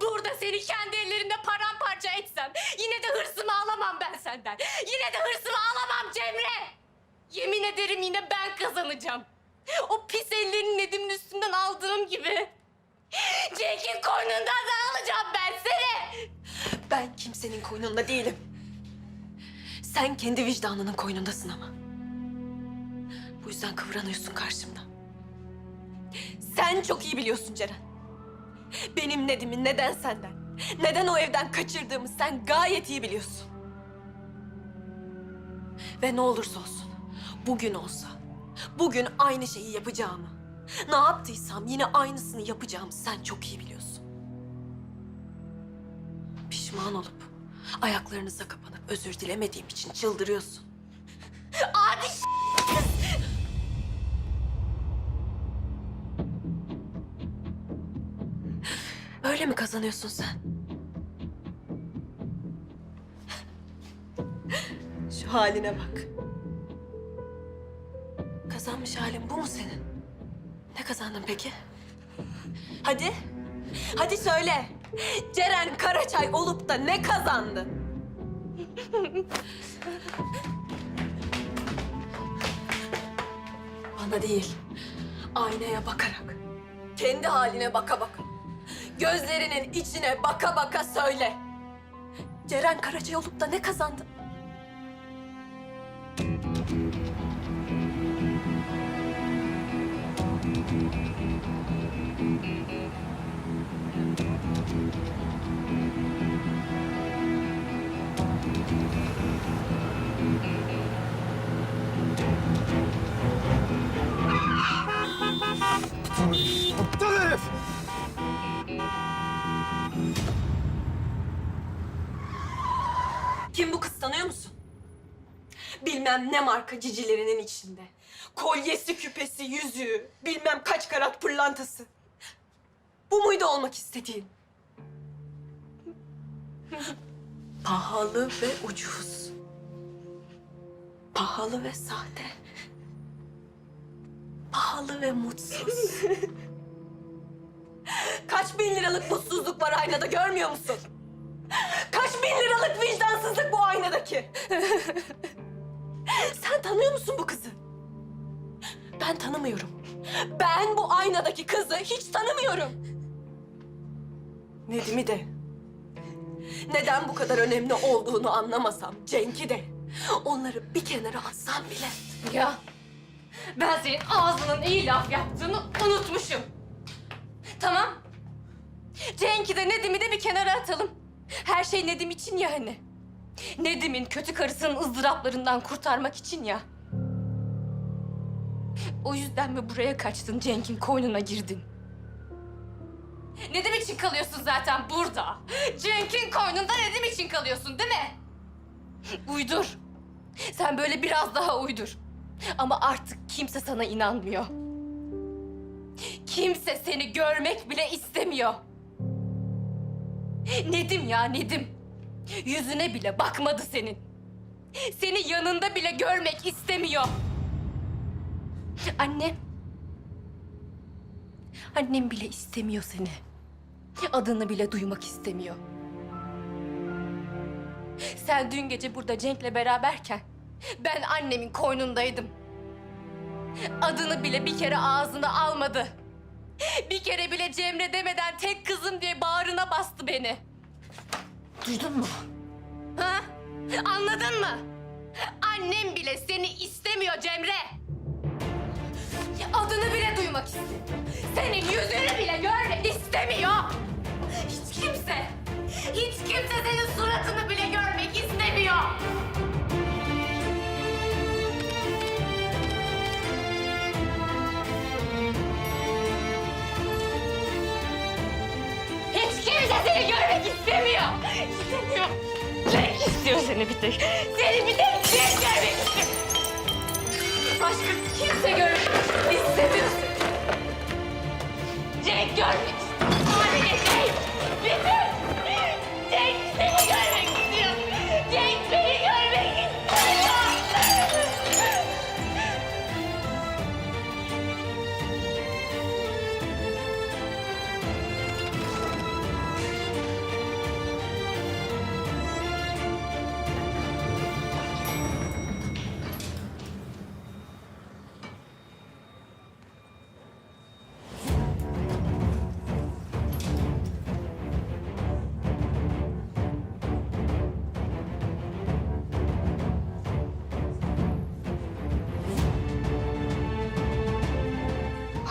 Burada seni kendi ellerimde paramparça etsem yine de hırsımı alamam ben senden. Yine de hırsımı alamam Cemre. Yemin ederim yine ben kazanacağım. O pis ellerin Nedim'in üstünden aldığım gibi. Cenk'in koynundan da alacağım ben seni. Ben kimsenin koynunda değilim. Sen kendi vicdanının koynundasın ama. Bu yüzden kıvranıyorsun karşımda. Sen çok iyi biliyorsun Ceren. Benim Nedim'i neden senden, neden o evden kaçırdığımı sen gayet iyi biliyorsun. Ve ne olursa olsun, bugün olsa, bugün aynı şeyi yapacağımı, ne yaptıysam yine aynısını yapacağımı sen çok iyi biliyorsun. Pişman olup ayaklarınıza kapanıp özür dilemediğim için çıldırıyorsun. Öyle mi kazanıyorsun sen? Şu haline bak. Kazanmış halin bu mu senin? Ne kazandın peki? Hadi. Hadi söyle. Ceren Karaçay olup da ne kazandın? Bana değil, aynaya bakarak, kendi haline baka baka, gözlerinin içine baka baka söyle. Ceren Karaçay olup da ne kazandın? Bilmem ne marka cicilerinin içinde. Kolyesi, küpesi, yüzüğü, bilmem kaç karat pırlantası. Bu muydu olmak istediğin? Pahalı ve ucuz. Pahalı ve sahte. Pahalı ve mutsuz. Kaç bin liralık mutsuzluk var aynada görmüyor musun? Kaç bin liralık vicdansızlık bu aynadaki? Sen tanıyor musun bu kızı? Ben tanımıyorum. Ben bu aynadaki kızı hiç tanımıyorum. Nedim'i de. Neden bu kadar önemli olduğunu anlamasam Cenk'i de. Onları bir kenara atsam bile. Ya ben senin ağzının iyi laf yaptığını unutmuşum. Tamam. Cenk'i de Nedim'i de bir kenara atalım. Her şey Nedim için ya hani. Nedim'in kötü karısının ızdıraplarından kurtarmak için ya. O yüzden mi buraya kaçtın Cenk'in koynuna girdin? Nedim için kalıyorsun zaten burada. Cenk'in koynunda Nedim için kalıyorsun değil mi? Uydur. Sen böyle biraz daha uydur. Ama artık kimse sana inanmıyor. Kimse seni görmek bile istemiyor. Nedim ya Nedim. Yüzüne bile bakmadı senin. Seni yanında bile görmek istemiyor. Annem. Annem bile istemiyor seni. Adını bile duymak istemiyor. Sen dün gece burada Cenk'le beraberken ben annemin koynundaydım. Adını bile bir kere ağzına almadı. Bir kere bile Cemre demeden tek kızım diye bağrına bastı beni. Duydun mu? Ha? Anladın mı? Annem bile seni istemiyor Cemre. Adını bile duymak istemiyor. Senin yüzünü bile görmek istemiyor. Hiç kimse, hiç kimse senin suratını bile istemiyor. İstemiyor. Cenk istiyor seni bir tek. Seni bir tek Cenk görmek istiyor. Başka kimse görmek istemiyor seni. Cenk görmek istiyor. Sadece Cenk. Bütün.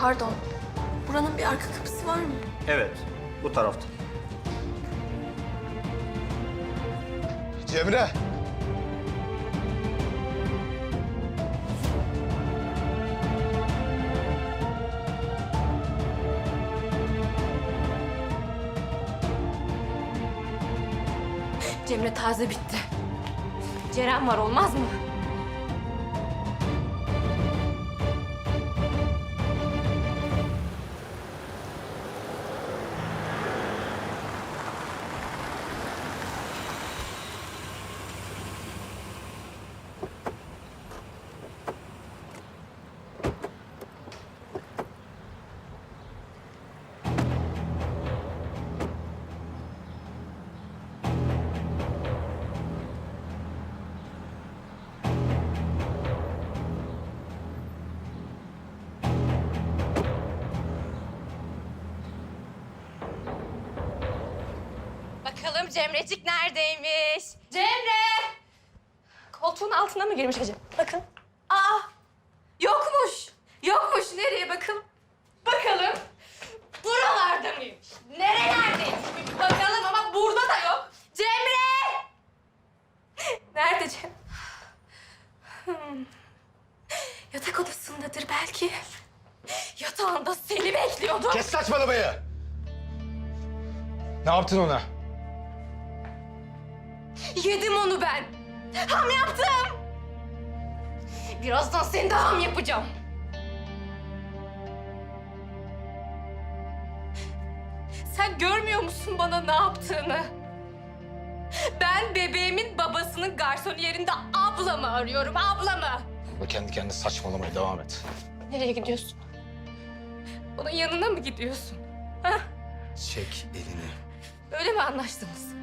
Pardon. Buranın bir arka kapısı var mı? Evet, bu tarafta. Cemre. Cemre taze bitti. Ceren var olmaz mı? Bakalım Cemrecik neredeymiş? Cemre! Koltuğun altına mı girmiş acaba? Bakın. Aa! Yokmuş. Yokmuş. Nereye bakın? Bakalım. Buralarda mıymış? Nerelerdeymiş? Bir bakalım ama burada da yok. Cemre! Nerede Cem? Hmm. Yatak odasındadır belki. Yatağında seni bekliyordum. Kes saçmalamayı. Ne yaptın ona? Yedim onu ben. Ham yaptım. Birazdan seni de ham yapacağım. Sen görmüyor musun bana ne yaptığını? Ben bebeğimin babasının garson yerinde ablamı arıyorum, ablamı. Burada kendi kendine saçmalamaya devam et. Nereye gidiyorsun? Onun yanına mı gidiyorsun? Ha? Çek elini. Öyle mi anlaştınız?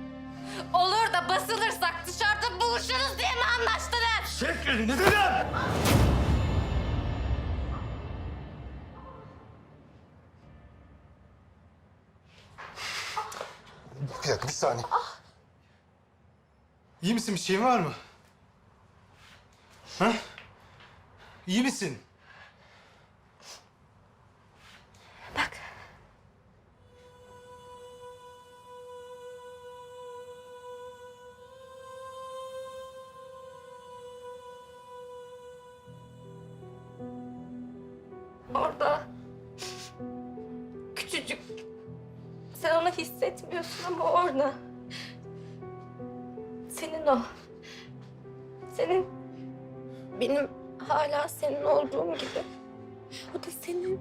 Olur da basılırsak dışarıda buluşuruz diye mi anlaştınız? Çek elini dedim! Bir dakika, bir saniye. İyi misin? Bir şeyin var mı? Ha? İyi misin? Hissetmiyorsun ama orada. Senin o. Senin benim hala senin olduğum gibi. O da senin.